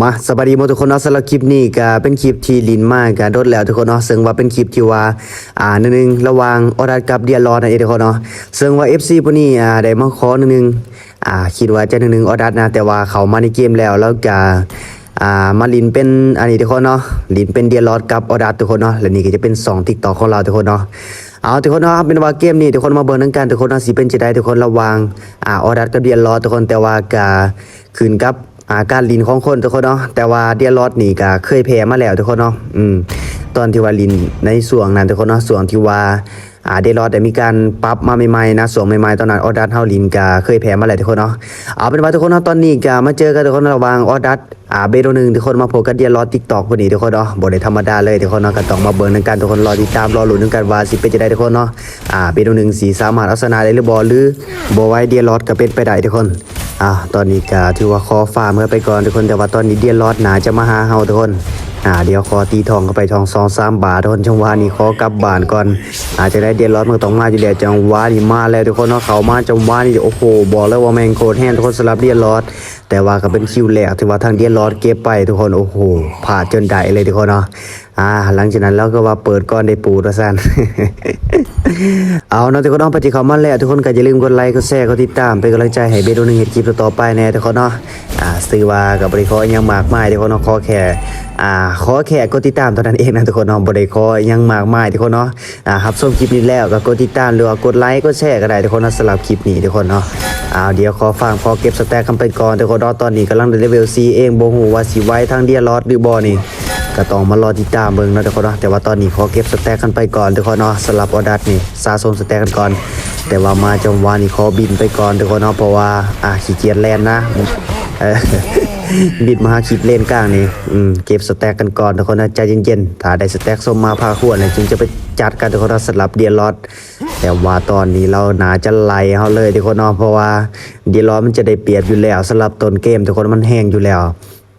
มาสวัสดีหมดทุกคนเนาะสำหรับคลิปนี้ก็เป็นคลิปที่ลินมากก็โดดแล้วทุกคนเนาะซึ่งว่าเป็นคลิปที่ว่าอ่าหนึงระหว่างออดัสกับเดียรอนั่นเองทุกคนเนาะซึ่งว่า FC พวกนี้อ่าได้มาขอหนึ่งอ่าคิดว่าจะหนึ่งออดัสนะแต่ว่าเขามาในเกมแล้วแล้วก็อ่ามาลินเป็นอันนี้ทุกคนเนาะลินเป็นเดียรอดกับออดัสทุกคนเนาะและนี่ก็จะเป็น2 TikTok ของเราทุกคนเนาะเอาทุกคนนะครับเป็นว่าเกมนี้ทุกคนมาเบิ่งนังกันทุกคนนะสิเป็นจะได้ทุกคนระวังอ่าออดัสกับเดียนลอดทุกคนแต่ว่ากาคืนกับ อาการลินของคนทุกคนเนาะแต่ว่าเดียนลอดนี่ก็เคยแพ้มาแล้วทุกคนเนาะอืมตอนที่ว่าลินในส่วงนั้นทุกคนเนาะส่วงที่ว่าอ่าเดียนลอดได้มีการปรับมาใหม่ๆนะส่วงใหม่ๆตอนนั้นออดัสเฮาลินก็เคยแพ้มาแล้วทุกคนเนาะเอาเป็นว่าทุกคนเนาะตอนนี้ก็มาเจอกันทุกคนระวังออดัสอ่าเบโดหนึงทุกคนมาโพกันเดียนลอด TikTok พอดีทุกคนเนาะบ่ได้ธรรมดาเลยทุกคนเนาะก็ต้องมาเบิ่งนังกันทุกคนรอติดตามรอลุ้นนังกันว่าสิเป็นจะได้ทุกคนเนาะอ่าเป็นตัวหนึ่งสีสามารถเอาชนะได้หรือบอหรือบอไว้เดียรอดก็เป็นไปได้ทุกคน อ่าตอนนี้ก็ถือว่าคอฟาร์มกันไปก่อนทุกคนแต่ว่าตอนนี้เดียร์ลอดหนาจะมาหาเฮาทุกคนอ่าเดี๋ยวขอตีทองเข้าไปทองสองสามบาททุกคนจังหวะนี้ขอกลับบ้านก่อน อาจจะได้เดียร์ลอดมันต้องมาอยู่แล้วจังหวะนี้มาแล้วทุกคนเนาะเขามาจังหวะนี้โอ้โหบอกเลยว่าแมงโคตรแห้งทุกคนสำหรับเดียร์ลอด แต่ว่าก็เป็นคิวแรกที่ว่าทางเดียร์ลอดเก็บไปทุกคนโอ้โหพลาจนได้เลยทุกคนเนาะ อ่า หลังจากนั้นเราก็ว่าเปิดก้อนได้ปูตัวสั้นเอาเนาะทุกคนเนาะปฏิเขามาแล้วทุกคนก็อย่าลืมกดไลค์กดแชร์กดติดตามเป็นกำลังใจให้เบโดนึงเห็ดคลิปต่อไปแน่ทุกคนเนาะอ่าซื้อว่ากับบริคอยังมากมายทุกคนเนาะขอแค่อ่าขอแค่กดติดตามเท่านั้นเองนะทุกคนเนาะบริคอยังมากมายทุกคนเนาะอ่าครับชมคลิปนี้แล้วก็กดติดตามหรือว่ากดไลค์กดแชร์ก็ได้ทุกคนเนาะสำหรับคลิปนี้ทุกคนเนาะเอาเดี๋ยวขอฟังพอเก็บสแต็กคำไปก่อนทุกคนเนาะตอนนี้กำลังเลเวลซีเองโบ่ฮู้ว่าสิไว้ทางเดียรอดหรือบ่นี่ ก็ต้องมารอติดตามเบิ่งเนาะทุกคนเนาะแต่ว่าตอนนี้ขอเก็บสแต็กกันไปก่อนทุกคนเนาะสลับออดัสนี่สะสมสแต็กกันก่อน แต่ว่ามาจังหวะนี้ขอบินไปก่อนทุกคนเนาะเพราะว่าอะขี้เกียจแล่นนะบิดมาหาคลิปเล่นกลางนี่อืมเก็บสแต็กกันก่อนทุกคนนะใจเย็นๆถ้าได้สแต็กส้มมาพาขวดเนี่ยจึงจะไปจัดกันทุกคนเนาะสลับเดียร์ลอดแต่ว่าตอนนี้เราหนาจะไหลเฮาเลยทุกคนเนาะเพราะว่าเดียร์ลอดมันจะได้เปรียบอยู่แล้วสลับต้นเกมทุกคนมันแห้งอยู่แล้ว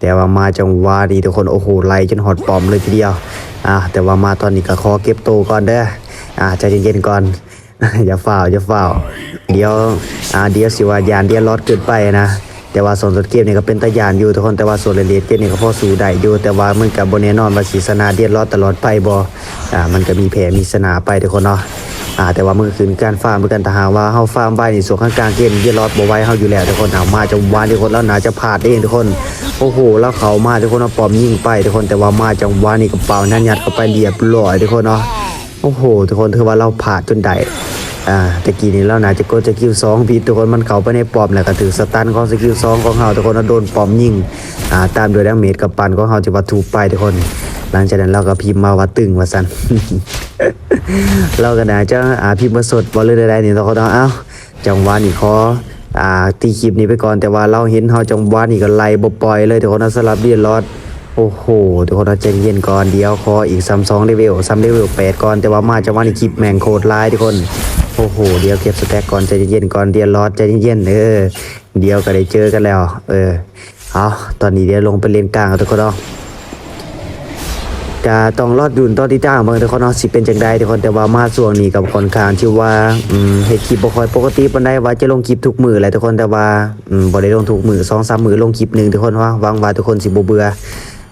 แต่ว่ามาจังหวะนี้ทุกคนโอ้โหไล่จนหอดปอมเลยทีเดียวอ่าแต่ว่ามาตอนนี้ก็ขอเก็บตัวก่อนเด้ออ่าใจเย็นๆก่อนอย่าฝ่าอย่าฝ่าเดี๋ยวอ่าเดี๋ยวสิว่ายานเดียวรอดเกินไปนะแต่ว่าส่วนสุดเกมนี่ก็เป็นตะยานอยู่ทุกคนแต่ว่าส่วนเลดเกมนี่ก็พอสู้ได้อยู่แต่ว่ามันกับบนแน่นอนว่าสีสนาเดียดรอดตลอดไปบ่อ่ามันก็มีแผลมีสนาไปทุกคนเนาะอ่าแต่ว่ามันก็คือการฟาร์มเมือกันแต่หากว่าเฮาฟาร์มไว้ในส่วนข้างกลางเกมเดียดรอดบ่ไว้เฮาอยู่แล้วทุกคนเอามาจะวานทุกคนแล้วหนาจะพลาดเองทุกคน โอ้โหแล้วเขามาทุกคนเอาปอมยิงไปทุกคนแต่ว่ามาจังหวะนี้กระเป๋านั่นยัดเข้าไปเรียบร้อยทุกคนเนาะโอ้โห ทุกคนถือว่าเราผ่าจนได้อ่าตะกี้นี้เราน่าจะกดสกิลสองผิดทุกคนมันเข้าไปในปอมแล้วก็ถือสตันของสกิลสองของเฮาทุกคนแล้วโดนปอมยิงอ่าตามด้วยดาเมจกับปันของเฮาจะว่าถูกไปทุกคน หลังจากนั้นเราก็พิมพ์มาว่าตึงว่าซั่นเราก็น่าจะอ่าพิมพ์มาสดบ่เลยได้ๆนี่ทุกคนเนาะเอ้าจังหวะนี้ขอ อ่าตีคลิปนี้ไปก่อนแต่ว่าเราเห็นเฮาจังหวะนี้ก็ไล่บ่ปล่อยเลยทุกคนนาะสลับเดียนรอดโอ้โหทุกคนใจเย็นก่อนเดี๋ยวขออีกซัมซองเลเวลซัมเลเวลแปดก่อนแต่ว่ามาจะว่าในคลิปแมงโคตรลายทุกคนโอ้โหเดี๋ยวเก็บสแต็กก่อนใจเย็นก่อนเดียวรอดใจเย็นเออเดี๋ยวก็ได้เจอกันแล้ว เออเอาตอนนี้เดี๋ยวลงไปเล่นกลางทุกคนเนาะ จะต้องรอดดุนตอนที่จ้างบิ่งทุกคนเนาะสิเป็นจังไดทุกคนแต่ว่ามาช่วงนี้กับค่อนข้างที่ว่าอืมเฮ็ดคลิปบ่ค่อยปกติปานใดว่าจะลงคลิปทุกมื้อแหละทุกคนแต่ว่าอืมบ่ได้ลงทุกมื้อ2-3มื้อลงคลิปหนึงทุกคนว่าหวังว่าทุกคนสิบ่เบื่อ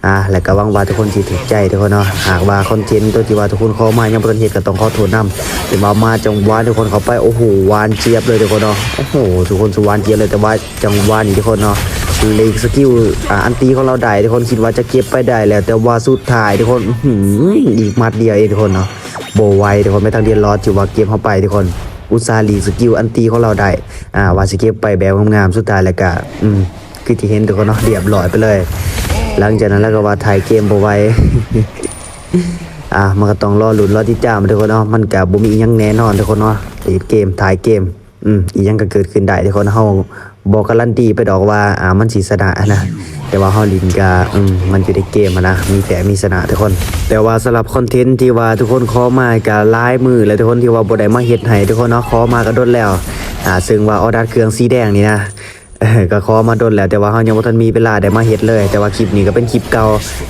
อ่าแล้วก็หวังว่าทุกคนสิถูกใจทุกคนเนาะหากว่าคอนเทนต์ตัวที่ว่าทุกคนข้ามายังบ่ทันเฮ็ดก็ต้องขอโทษนํแต่ว่ามาจังหวะทุกคนเข้าไปโอ้โหหวานเจี๊ยบเลยทุกคนเนาะโอ้โหทุกคนสุหวานเจี๊ยบเลยแต่ว่าจังหวะนี้ทุกคนเนาะ เลกสกิลอันตีของเราได้ทุกคนคิดว่าจะเก็บไปได้แล้ว แต่ว่าสุดท้ายทุกคนอีกมัดเดียวเองทุกคนเนาะโบไวทุกคนไม่ต้องเรียนรอดถือว่าเก็บเข้าไปทุกคนอุตสาหลีสกิลอันตีของเราได้อ่าว่าสิเก็บไปแบบงามๆสุดท้ายแล้วก็อืมคือที่เห็นทุกคนเนาะเรียบร้อยไปเลย หลังจากนั้นแล้วก็ว่าถ่ายเกมโบไว้อะมันก็ต้องรอหลุ้นรอที่จ้ามาทุกคนเนาะมันก็บ่มีอิหยังแน่นอนทุกคนเนาะติดเกมถ่ายเกมอืมอียังก็เกิดขึ้นได้ทุกคนเฮา บอกการันตีไปดอกว่าอ่ามันสีสนะนะแต่ว่าเฮาลินกาอืมมันอยู่ในเกมนะมีแต่มีสนะทุกคน แต่ว่าสำหรับคอนเทนต์ที่ว่าทุกคนขอมากับลายมือและทุกคนที่ว่าบ่ได้มาเฮ็ดให้ทุกคนเนาะขอมาก็โดนแล้วอ่าซึ่งว่าออดัดเครื่องสีแดงนี่นะ ก็ขอมาโดนแล้วแต่ว่าเฮายังบ่ทันมีเวลาได้มาเฮ็ดเลย แต่ว่าคลิปนี้ก็เป็นคลิปเก่า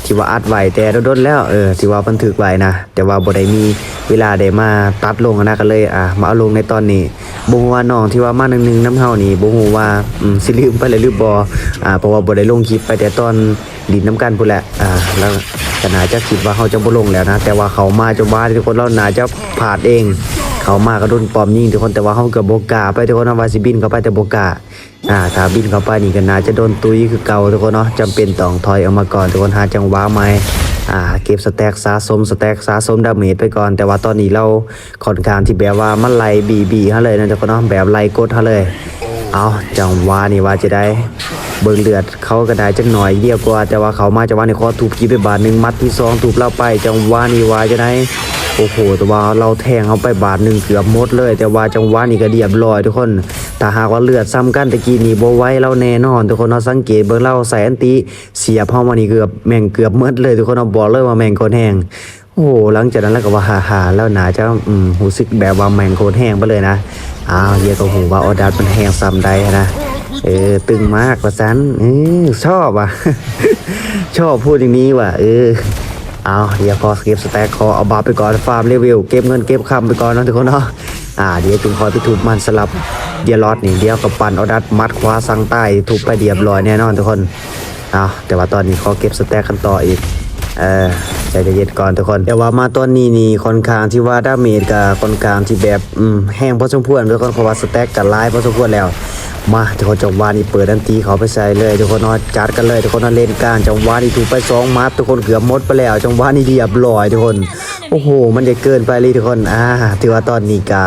ที่ว่าอัดไว้แต่โดนๆแล้วเออที่ว่าบันทึกไว้นะแต่ว่าบ่ได้มีเวลาได้มาตัดลงนะก็เลยอะมาเอาลงในตอนนี้บ่ฮู้ว่าน้องที่ว่ามานึงๆน้ำเฮานี่บ่ฮู้ว่าอืมสิลืมไปเลยหรือบ่อ่าเพราะว่าบ่ได้ลงคลิปไปแต่ตอนดินน้ำกันพุ่นแหละอ่าแล้วก็น่าจะคิดว่าเฮาจะบ่ลงแล้วนะแต่ว่าเขามาจนว่าทุกคนเราน่าจะพลาดเอง เขามาก็โดนปอมยิงทุกคนแต่ว่าเฮาก็บ่กล้าไปทุกคนนะวาสิบินเขาไปแต่โบกาอ่าถ้าบินเขาไปนี่ก็น่าจะโดนตุยคือเก่าทุกคนเนาะจำเป็นต้องถอยออกมาก่อนทุกคนหาจังหวะใหม่อ่าเก็บสแต็กสะสมสแต็กสะสมดาเมจไปก่อน แต่ว่าตอนนี้เราค่อนข้างที่แบบว่ามันไล่บีบีเฮาเลยนะทุกคนเนาะแบบไล่กดเฮาเลยเอาจังหวะนี่ว่าจะได้เบิ่งเลือดเขาก็ได้จักหน่อยเดียวกว่าแต่ว่าเขามาจังหวะนี้ขอถูกกีไปบาทหนึ่งมัดที่สองถูกเล่าไปจังหวะนี่ว่าจะได้ โอ้โห แต่ว่าเราแทงเขาไปบาทหนึ่งเกือบหมดเลย แต่ว่าจังหวะนี้ก็เรียบร้อยทุกคนถ้าหากว่าเลือดซ้ำกันตะกี้นี่บ่ไว้เราแน่นอน ทุกคนเราสังเกตเบิ่งเราใส่อันติเสียบเข้ามานี่เกือบแม่งเกือบหมดเลยทุกคนเราบอกเลยว่าแม่งโคตรแห้งโอ้โหหลังจากนั้นแล้วก็ว่าฮ่าแล้วหนาจะอืมรู้สึกแบบว่าแม่งโคตรแห้งไปเลยนะอ้าวเฮียก็หูว่าออดัสมันแห้งซ้ำใดนะเออตึงมากว่าซันเออชอบอะ ชอบพูดอย่างนี้ว่ะเออ เอาเดี๋ยวขอเก็บสแต็กขอเอาบาร์ไปก่อนฟาร์มรีวิวเก็บเงินเก็บคำไปก่อนนะทุกคนเนาะอ่าเดี๋ยวจึงคอยไปถูกมันสลับเดียรอดนี่เดียวกับปั่นเอาดัดมัดขวาสังใต้ถูกไปเดียบลอยแน่นอนทุกคนเอาแต่ว่าตอนนี้ขอเก็บสแต็กกันต่ออีกเออ ใจเย็นก่อนทุกคน แต่ว่ามาตอนนี้นี่ค่อนข้างที่ว่าดาเมจกับค่อนข้างที่แบบอืมแห้งพอสมควรทุกคนเพราะว่าสแต็กกับไลายพอสมควรแล้ว มาทุกคนจังหวะนี้เปิดดันตีเขาไปใส่เลยทุกคนนอนจัดกันเลยทุกคนนาะเล่นการจังหวะนี้ถูกไปสองมัดทุกคนเกือบหมดไปแล้วจังหวะนี้เรียบร้อยทุกคน โอ้โห มันจะเกินไปเลยทุกคนอ่าถือว่าตอนนี้กา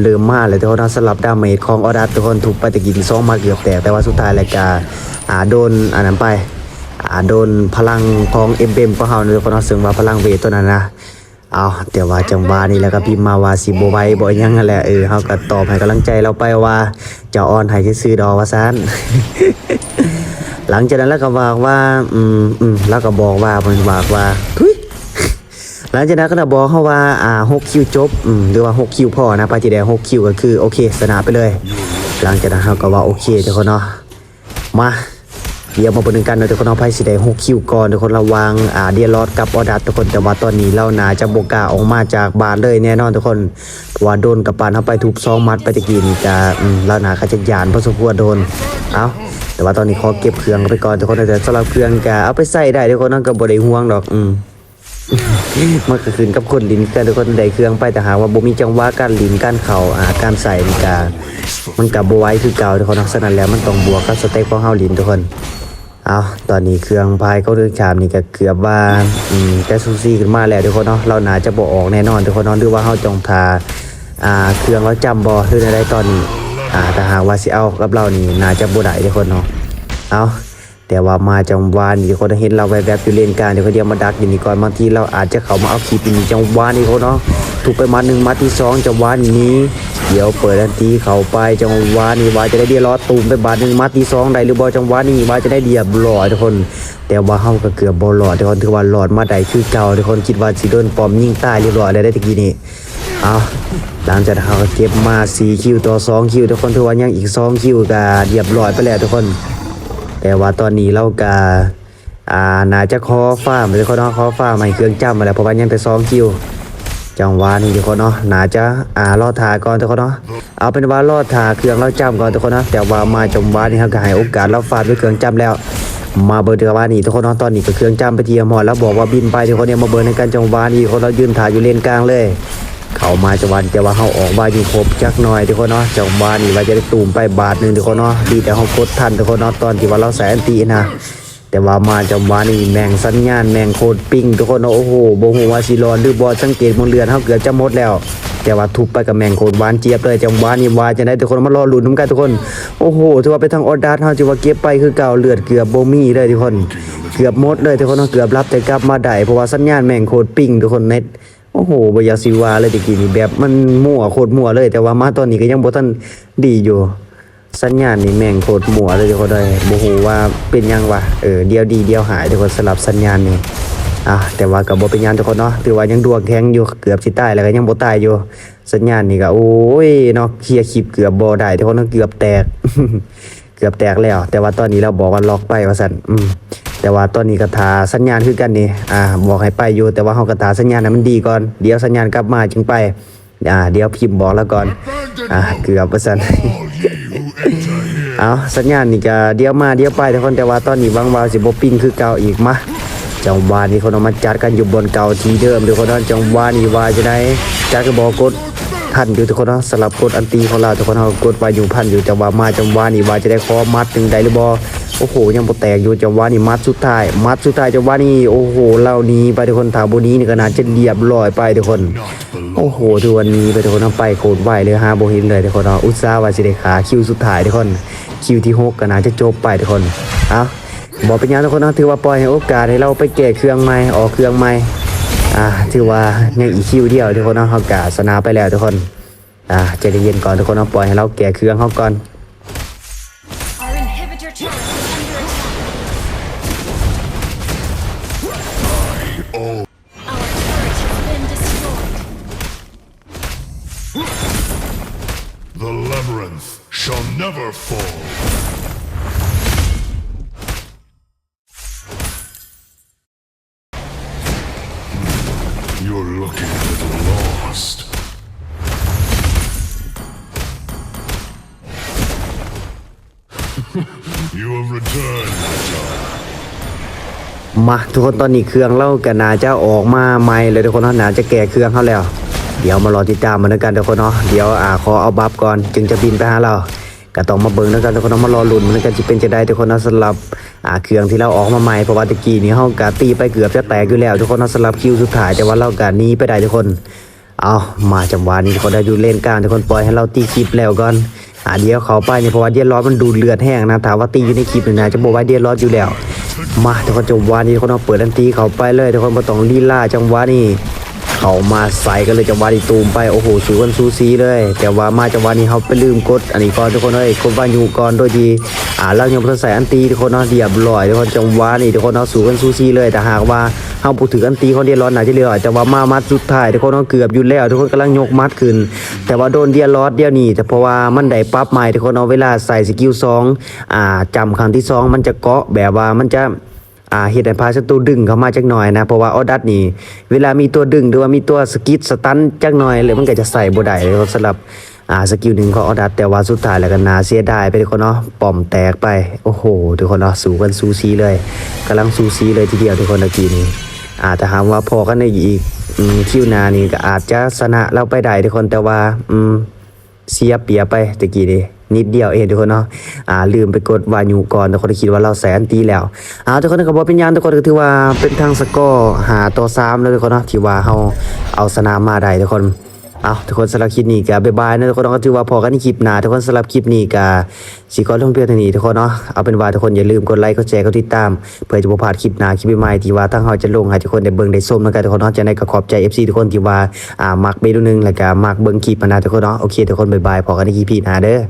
เริ่มมากเลยทุกคนนาะสลับดาเมจของออดัสทุกคนถูกไปตะกี้ที่สองมาเกือบแตกแต่ว่าสุดท้ายรายการอ่าโดนอันนั้นไป โดนพลังของเอ็มเบมของเฮาเนี่ยทุกคนเนาะซึ่งว่าพลังเวทตัวนั้นนะเอาแต่ว่าจังหวะนี้แล้วก็พิมพ์มาว่าสิบไหวบ่ยังนั่นแหละเออเฮาก็ตอบให้กำลังใจเราไปว่าจะออนให้ซื่อดอว่าซั่นหลังจากนั้นแล้วก็บอกว่าอืมอืมแล้วก็บอกว่าเพิ่นบอกว่าทุยหลังจากนั้นก็ได้บอกเขาว่าอ่า6คิวจบอืมหรือว่า6คิวพอนะปาจิแดง6คิวก็คือโอเคสนาไปเลย หลังจากนั้นเขาก็ว่าโอเคทุกคนเนาะมา เดี๋ยวมาเปิดกันเนาะทุกคนเอาไพ่สีแดงหกคิวก่อนทุกคนระวังอ่าเดียรอดกับออดัตทุกคนแต่ว่าตอนนี้เรานาจะโบก้าออกมาจากบ้านเลยแน่นอนทุกคนเพราะว่าโดนกับปานเข้าไปทุบซองมัดไปตะกี้นี่จะอืมเรานาเขาจะยานพอสมควรโดนเอาแต่ว่าตอนนี้ขอเก็บเครื่องไปก่อนทุกคนแต่สำหรับเครื่องก็เอาไปใส่ได้ทุกคนนั่นก็บ่ได้ห่วงดอกอืมมันก็คืนกับคนลินกันทุกคนได้เครื่องไปแต่หาว่าบ่มีจังหวะการลินการเข่าอ่าการใส่นี่ก็มันก็บ่ไหวคือเก่าทุกคนลักษณะแล้วมันต้องบวกกับสเต็ปของเฮาลินทุกคน เอาตอนนี้เครื่องพายเขาเรื่องชามนี่ก็เกือบว่าอืมแต่ซูซี่ขึ้นมาแล้วทุกคนเนาะเราหนาจะบอกออกแน่นอนทุกคนเนาะหรือว่าเฮาจองทาอ่าเครื่องเราจำบอหรืออะไรตอนนี้อ่าแต่หากว่าสิเอากับเรานี่น่าจะบ่ได้ทุกคนเนาะเอา แต่ว่ามาจังหวะนี้ทุกคนเห็นเราแวบๆอยู่เลนกลางเดี๋ยวเขาเดียวมาดักอยู่นี่ก่อนบางทีเราอาจจะเขามาเอาขีดอยู่นี่จังหวะนี้เขาเนาะถูกไปมัดหนึ่งมัดที่สองจังหวะนี้ เดี๋ยวเปิดทันทีเข้าไปจังหวะนี้ว่าจะได้เดียรอดตูมไปบาทหนึ่งมัดที่สองได้หรือบ่จังหวะนี้ว่าจะได้เดียบหลอดทุกคน แต่ว่าเฮาก็เกือบบ่หลอดทุกคนถือว่าหลอดมาได้คือเก่าทุกคนคิดว่าสิโดนปอมยิ่งตายเรียบร้อยแล้วได้ตะกี้นี้เอาหลังจากเขาเก็บมา4คิวต่อ2คิวทุกคนถือว่ายังอีก2คิวก็เรียบร้อยไปแล้วทุกคน แต่ว่าตอนนี้เราก็อ่าน่าจะขอฟ้าร์มหรือเขาเนาะขอฟ้าร์มให้เครื่องจำมาแล้วเพราะว่ายังแต่2คิวจังหวะนี้ทุกคนเนาะน่าจะอ่ารอดทาก่อนทุกคนเนาะเอาเป็นว่ารอดทาเครื่องเราจำก่อนทุกคนนะแต่ว่ามาจังหวะนี้ครับก็ให้โอกาสเราฟาดด้วยเครื่องจำแล้ว มาเบอร์เดือว่านี่ทุกคนเนาะตอนนี้ก็เครื่องจำไปเทียมหมดแล้วบอกว่าบินไปทุกคนเนี่ยมาเบอร์ในการจังหวะนี้คนเรายืนถ่ายอยู่เลนกลางเลย เขามาจังหวะแต่ว่าเขาออกมาอยู่ครบจักหน่อยทุกคนเนาะจังหวะนี้ว่าจะได้ตูมไปบาทหนึ่งทุกคนเนาะดีแต่เขากดทันทุกคนเนาะตอนที่ว่าเราใส่อันตีนะแต่ว่ามาจังหวะนี้แมงสัญญาณแมงโคตรปิ้งทุกคนเนาะโอ้โหบ่ฮู้ว่าสิรอนหรือบอสังเกตบนเรือนเฮาเกือบจะหมดแล้ว แต่ว่าทุบไปกับแมงโคตรหวานเจี๊ยบเลยจังหวะนี้ว่าจะได้ทุกคนมารอลุ้นนํกันทุกคนโอ้โหถือว่าไปทางออดดัสเฮาถือว่าเก็บไปคือเก่าเลือดเกือบโบมี่เลยทุกคน เกือบหมดเลยทุกคนเนาะเกือบรับแต่กลับมาได้เพราะว่าสัญญาณแมงโคตรปิ้งทุกคนเน็ต โอ้โหบยากสิวาเลยตะกี้นี่แบบมันมั่วโคตรมั่วเลย แต่ว่ามาตอนนี้ก็ยังบ่ทันดีอยู่ สัญญาณนี่แม่งโคตรมั่วเลยทุกคนเลยบ่ฮู้ว่าเป็นยังวะเออเดียวดีเดียวหายทุกคนสลับสัญญาณนี่อะแต่ว่าก็บ่เป็นยังทุกคนเนาะถือว่ายังดวงแข็งอยู่เกือบสิตายแล้วก็ยังบ่ตายอยู่ สัญญาณนี่ก็โอ้ยเนาะเคลียร์คลิปเกือบบ่ได้ทุกคนเกือบแตก เกือบแตกแล้ว แต่ว่าตอนนี้เราบอกว่าล็อกไปว่าซั่นอืมแต่ว่าตอนนี้ก็ทาสัญญาณคือกันนี่อ่าบอกให้ไปอยู่ แต่ว่าเฮาก็ทาสัญญาณให้มันดีก่อนเดี๋ยวสัญญาณกลับมาจึงไปอ่าเดี๋ยวพิมพ์บอกแล้วก่อนอ่าเกือบว่าซั่นเอาสัญญาณนี่ก็เดี๋ยวมาเดี๋ยวไปทุกคนแต่ว่าตอนนี้วังวาวสิบปิ้งคือเก่าอีกมาจังหวะนี้คนเอามาจัดกันอยู่บนเก่าทีเดิมทุกคนเนาะจังหวะนี้ว่าจะได้จัดก็บอกกด ทันอยู่ทุกคนเนาะสลับกดอันตีของเราทุกคนเฮากดไว้อยู่พันอยู่จังหวะมาจังหวะนี้ว่าจะได้คอมัดถึงใดหรือบ่โอ้โหยังบ่แตกอยู่จังหวะนี้มัดสุดท้าย มัดสุดท้ายจังหวะนี้โอ้โหเหล่านี้ไปทุกคนถามบนี้นี่ก็น่าจะเรียบร้อยไปทุกคน โอ้โหทุกวันนี้ไปทุกคนเอาไปโคตรไวเลยฮะโบเห็นเลยทุกคนเนาะอุตส่าห์ว่าสิได้ขาคิวสุดท้ายทุกคน คิวที่หกก็น่าจะจบไปทุกคนเอาบอกเป็นยังทุกคนนะถือว่าปล่อยให้โอกาสให้เราไปแก้เครื่องใหม่ออกเครื่องใหม่ อ่าถือว่ายังอีกคิวเดียวทุกคนเนาะเขากาสนาไปแล้วทุกคนอ่าใจเย็นก่อนทุกคนเนาะปล่อยให้เราแก้เครื่องเขาก่อน You're looking a little lost. you have returned, my child. มาทุกคนตอนนี้เครื่องเราก็น่าจะออกมาใหม่เลยทุกคนเนาะนาจะแก้เครื่องเขาแล้ว เดี๋ยวมารอติดตามมันด้วยกันทุกคนเนาะเดี๋ยวอ่าขอเอาบัฟก่อนจึงจะบินไปหาเรา ก็ต้องมาเบิ่งด้วกันทุกคนเนาะมารอลุ้นมันกันสิเป็นจะได้ทุกคนเนาะสำหรับอ่าเครื่องที่เราออกมาใหม่เพราะว่าตะกี้นี้เฮากะตีไปเกือบจะแตกอยู่แล้วทุกคนเนาะสำหรับคิวสุดท้ายแต่ว่าเรากะหนี้ไปได้ทุกคน เอามาจังหวะนี้ทุกคนได้อยู่เล่นกลางทุกคนปล่อยให้เราตีคลิปแล้วก่อนอ่าเดี๋ยวเขาไปเนี่ยเพราะว่าเดียร์ร้อนมันดูดเลือดแห้งนะถามว่าตีอยู่ในคลิปหนี่นะจะบอกว่าเดียร์ร้อนอยู่แล้ว มาทุกคนจังหวะนี้ทุกคนเอาเปิดทันทีเขาไปเลยทุกคนบ่ต้องลีลาจังหวะนี้ เขามาใส่กันเลยจังหวะนี้ตูมไปโอ้โหสูกันซูซีเลย แต่ว่ามาจังหวะนี้เขาไปลืมกดอันนี้ก่อนทุกคนเอ้ยกดวายูก่อนโดยที่อ่าเรายังบ่ทันใส่อันตีทุกคนเนาะเรียบร้อยทุกคนจังหวะนี้ทุกคนเอาะสูกันซูซีเลยแต่หากว่าเฮาพูดถึงอันตีเขาเดียร้อนน่าจะเรียบร้อยแต่ว่ามามัดสุดท้ายทุกคนเอาเกือบอยู่แล้วทุกคนกำลังยกมัดขึ้น แต่ว่าโดนเดียร์ลอดเดียวนี้แต่เพราะว่ามันได้ปรับใหม่ทุกคนเอาะเวลาใส่สกิลสองอ่าจำครั้งที่สองมันจะเกาะแบบว่ามันจะ อ่าเฮ็ดให้พาศัตรูดึงเข้ามาจักหน่อยนะเพราะว่าออดัตนี่เวลามีตัวดึงหรือว่ามีตัวสกิดสตันจักหน่อยเลยมันก็จะใส่บ่ได้เลยสำหรับอ่าสกิลหนึ่งของออดัตแต่ว่าสุดท้ายแล้วก็น่าเสียดายไปทุกคนเนาะป้อมแตกไปโอ้โหทุกคนเนาะสู้กันซูซีเลยกำลังซูซีเลยทีเดียวทุกคนตะกี้นี้อ่าแต่ถามว่าพอกันในอีกอืมคิวนานี่ก็อาจจะชนะเราไปได้ทุกคนแต่ว่าอืมเสียเปียไปตะกี้นี้ นิดเดียวเองทุกคนเนาะอ่าลืมไปกดวายูก่อนทุกคนคิดว่าเราแสนตีแล้วอ่าทุกคนก็บอกเป็นยานทุกคนก็ถือว่าเป็นทางสกอร์หาต่อสามแล้วทุกคนเนาะที่ว่าเฮาเอาสนามมาได้ทุกคนเอาทุกคนสำหรับคลิปนี้ก็บ๊ายบายนะทุกคนก็ถือว่าพอกันในคลิปหน้าทุกคนสำหรับคลิปนี้ก็สิขอลงเพียงเท่านี้ทุกคนเนาะเอาเป็นว่าทุกคนอย่าลืมกดไลค์กดแชร์กดติดตาม เพื่อจะบ่พลาดคลิปหน้าคลิปใหม่ที่ว่าทางเฮาจะลงให้ทุกคนได้เบิ่งได้ชมแล้วกันทุกคนเนาะจะได้ก็ขอบใจ FC ทุกคนที่ว่าอ่ามักเมนูนึงแล้วก็มักเบิ่งคลิปมานะทุกคนเนาะโอเคทุกคนบ๊ายบายพอกันในคลิปหน้าเด้อ